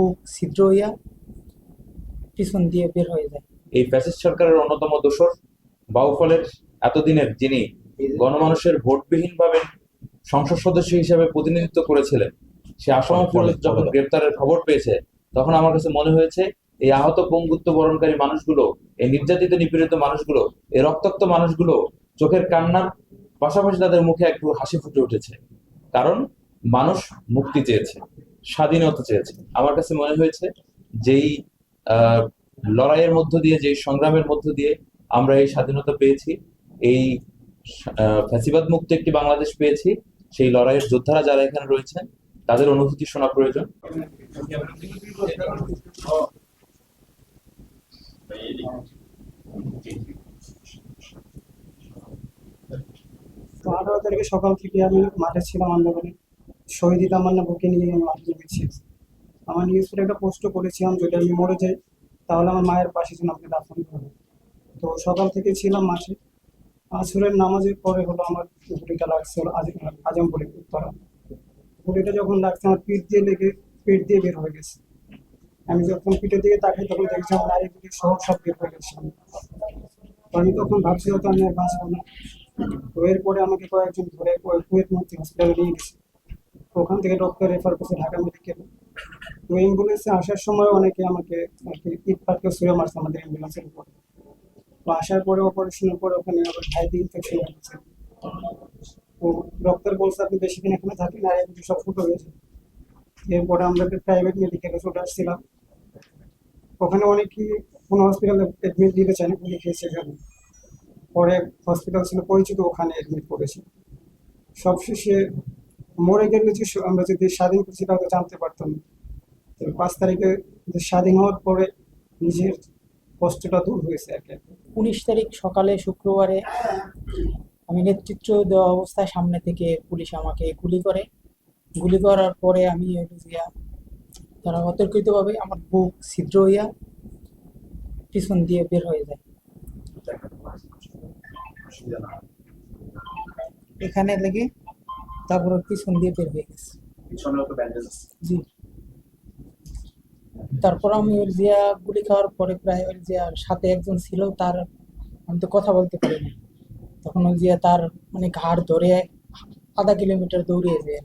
বুক ছিদ্র হইয়া পিছন দিয়ে বের হয়ে যায়। এই ফ্যাসিস্ট সরকারের অন্যতম দোসর বাউফলের এতদিনের যিনি গণমানুষের ভোটবিহীনভাবে সংসদ সদস্য হিসেবে প্রতিনিধিত্ব করেছিলেন সে আসাম পুলিশ যখন গ্রেপ্তারের খবর পেয়েছে তখন আমার কাছে মনে হয়েছে এই আহত পঙ্গুত্ব বরণকারী মানুষগুলো এই নির্যাতিত নিপীড়িত মানুষগুলো এই রক্তাক্ত মানুষগুলো চোখের কান্নার পাশাপাশি তাদের মুখে একটু হাসি ফুটে উঠেছে। কারণ মানুষ মুক্তি চেয়েছে। স্বাধীনতা চেয়েছে। আমার কাছে মনে হয়েছে যেই লড়াইয়ের মধ্য দিয়ে, যেই সংগ্রামের মধ্য দিয়ে আমরা এই স্বাধীনতা পেয়েছি, এই ফ্যাসিবাদ মুক্ত একটি বাংলাদেশ পেয়েছি, সেই লড়াইয়ের যোদ্ধারা যারা এখানে রয়েছেন, তাদের অনুভূতি শোনা প্রয়োজন। সকাল থেকে আমি মাঠে ছিলাম আন্দোলনে। শহীদ তামান্না বুকে নিয়ে আমি মাঠে নেমেছি আমার নিউজে একটা পোস্ট করেছিলাম, যদি আমি মরে যাই, তাহলে আমার মায়ের পাশে যেন আপনি দাফন করবেন তো সকাল থেকে ছিলাম মাঠে। আসরের নামাজের পরে হলো আমার গুলিটা লাগছে হলো আজমপুরে, উত্তরা। গুলিটা যখন লাগছে, আমার পিঠ দিয়ে লেগে পেট দিয়ে বের হয়ে গেছে। আমি যখন পিঠের দিকে তাকাই, তখন দেখছি আমার নারীগুলি সহ সব বের হয়ে গেছে। আমি তখন ভাবছি হয়তো আমি আর বাঁচবো না। তো এরপরে আমাকে কয়েকজন ধরে কয়ে- কুয়েত মন্ত্রী হসপিটালে নিয়ে গেছে। ওখান থেকে ডক্টর রেফার করছে ঢাকা মেডিকেলে তো অ্যাম্বুলেন্সে আসার সময় অনেকে আমাকে আর কি ইট পাটকে ছুঁড়ে মারছে আমাদের অ্যাম্বুলেন্সের উপরে। তো আসার পরে অপারেশনের পরে ওখানে আবার ভাই দিয়ে ইনফেকশন হয়েছে। তো ডক্টর বলছে, আপনি বেশি দিন এখানে থাকেন আর এগুলো সব ফুটো হয়েছে। এরপরে আমরা একটা প্রাইভেট মেডিকেলে চলে আসছিলাম। ওখানে অনেকেই কোনো হসপিটালে অ্যাডমিট দিতে চায় না খেয়েছে এখানে পরে হসপিটাল ছিল পরিচিত, ওখানে অ্যাডমিট করেছি। সবশেষে মরে গেলে যে আমরা যে দেশ স্বাধীন করছি সেটা জানতে পারতাম না। পাঁচ তারিখে দেশ স্বাধীন হওয়ার পরে নিজের কষ্টটা দূর হয়েছে আর কি। উনিশ তারিখ সকালে শুক্রবারে আমি নেতৃত্ব দেওয়া অবস্থায় সামনে থেকে পুলিশ আমাকে গুলি করে। গুলি করার পরে আমি গিয়া তারা অতর্কিতভাবে আমার বুক ছিদ্র হইয়া পিছন দিয়ে বের হয়ে যায়। এখানে লেগে তারপরে পিছন দিয়ে বের হয়ে গেছে। জি। তারপর আমি ওর জিয়া গুলি খাওয়ার পরে প্রায় ওর জিয়া সাথে একজন ছিল তার আমি তো কথা বলতে পারিনি তখন ওই জিয়া তার মানে ঘাড় ধরে আধা কিলোমিটার দৌড়িয়ে যায়।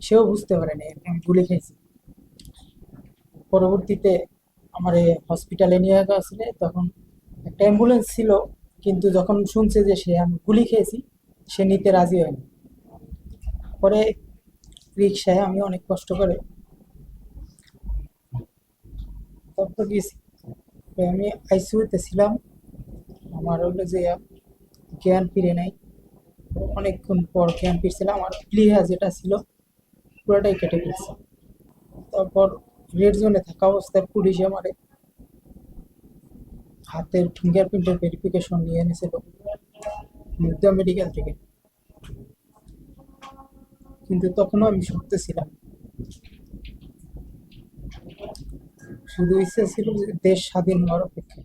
সেও বুঝতে পারেনি আমি গুলি খেয়েছি পরবর্তীতে আমার হসপিটালে নিয়ে গেছিলে তখন একটা অ্যাম্বুলেন্স ছিল কিন্তু যখন শুনছে যে সে আমি গুলি খেয়েছি সে নিতে রাজি হয়নি। পরে রিক্সায় আমি অনেক কষ্ট করে তারপর গেছি। আমি আইসিউতে ছিলাম। আমার হলো যে জ্ঞান ফিরে নাই। অনেকক্ষণ পর জ্ঞান ফিরছিলাম। আমার প্লিহা যেটা ছিল পুরোটাই কেটে গেছে। তারপর রেড জোনে থাকা অবস্থায় পুলিশ আমারে হাতের ফিঙ্গারপ্রিন্টের ভেরিফিকেশন নিয়ে এনেছিল। মুগ্ধা মেডিকেল থেকে। কিন্তু তখনও আমি শুনতে ছিলাম। শুধু ইচ্ছে ছিল যে দেশ স্বাধীন হওয়ার অপেক্ষা